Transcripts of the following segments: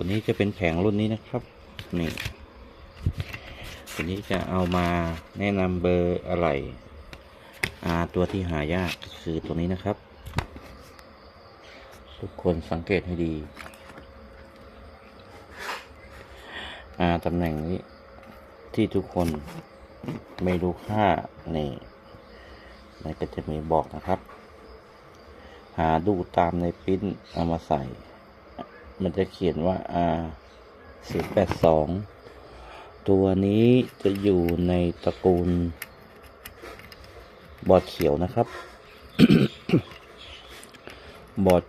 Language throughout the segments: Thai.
ตัวนี้จะเป็นแผงรุ่นนี้นะครับ นี่ตัวนี้จะเอามาแนะนำเบอร์อะไรอ่าตัวที่หายากคือตัวนี้นะครับ ทุกคนสังเกตให้ดีอ่าตำแหน่งนี้ที่ทุกคนไม่รู้ค่านี่มันก็จะมีบอกนะครับ หาดูตามในปิ้นเอามาใส่ มันจะเขียนว่า R 0 8 2 ตัวนี้จะอยู่ในตระกูล บอดเขียวนะครับ บอด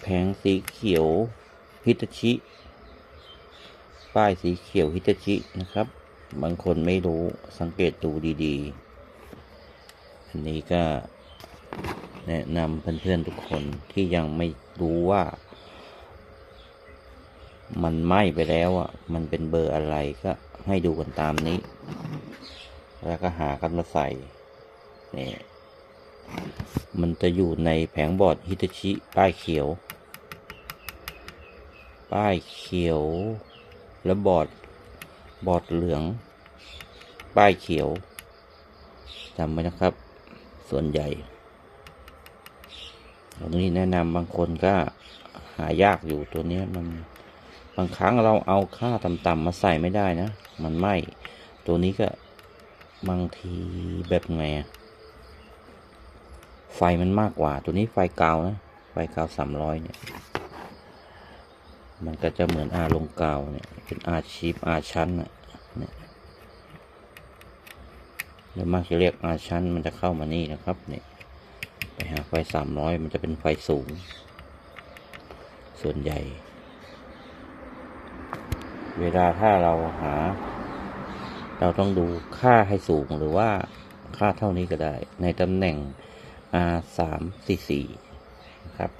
แผงสีเขียวฮิตาชิ ป้ายสีเขียวฮิตาชินะครับ บางคนไม่รู้สังเกตดูดีๆ อันนี้ก็แนะนำเพื่อนๆทุกคนที่ยังไม่รู้ว่า มันไหม้ไปแล้วอะ มันเป็นเบอร์อะไรก็ให้ดูกันตามนี้ แล้วก็หากันมาใส่นี่มันจะอยู่ในแผงบอร์ดฮิตาชิ ป้ายเขียว ป้ายเขียว แล้วบอร์ดบอร์ดเหลือง ป้ายเขียวจำไว้นะครับ ส่วนใหญ่ตรงนี้แนะนำบางคนก็หายากอยู่ตัวนี้มันางครั้งเราเอาค่าต่ำๆมาใส่ไม่ได้นะ มันไหมตัวนี้ก็บางทีแบบไงอะไฟมันมากกว่า ตัวนี้ไฟกาวนะ ไฟกาวสามร้อยเนี่ย มันก็จะเหมือนอาลงกาวเนี่ย เป็นอาชีพอาชั้นน่ะเนี่ยแล้วมากจะเรียกอาชั้นมันจะเข้ามานี่นะครับเนี่ยไปหาไฟสามร้อยมันจะเป็นไฟสูง ส่วนใหญ่ เวลาถ้าเราหา เราต้องดูค่าให้สูงหรือว่าค่าเท่านี้ก็ได้ ในตำแหน่ง R สามสี่สี่นะครับ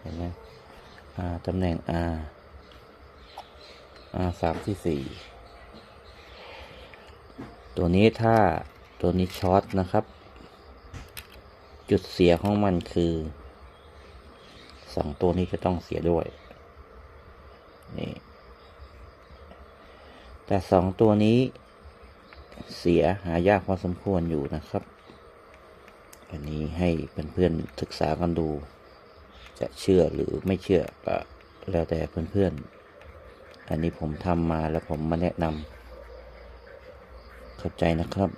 เห็นไหม R ตำแหน่ง R R สามสี่สี่ตัวนี้ถ้าตัวนี้ช็อตนะครับ จุดเสียของมันคือสองตัวนี้จะต้องเสียด้วย นี่ แต่สองตัวนี้เสียหายากพอสมควรอยู่นะครับ อันนี้ให้เพื่อนๆศึกษากันดู จะเชื่อหรือไม่เชื่อก็แล้วแต่เพื่อนๆ อันนี้ผมทำมาแล้วผมมาแนะนำเข้าใจนะครับ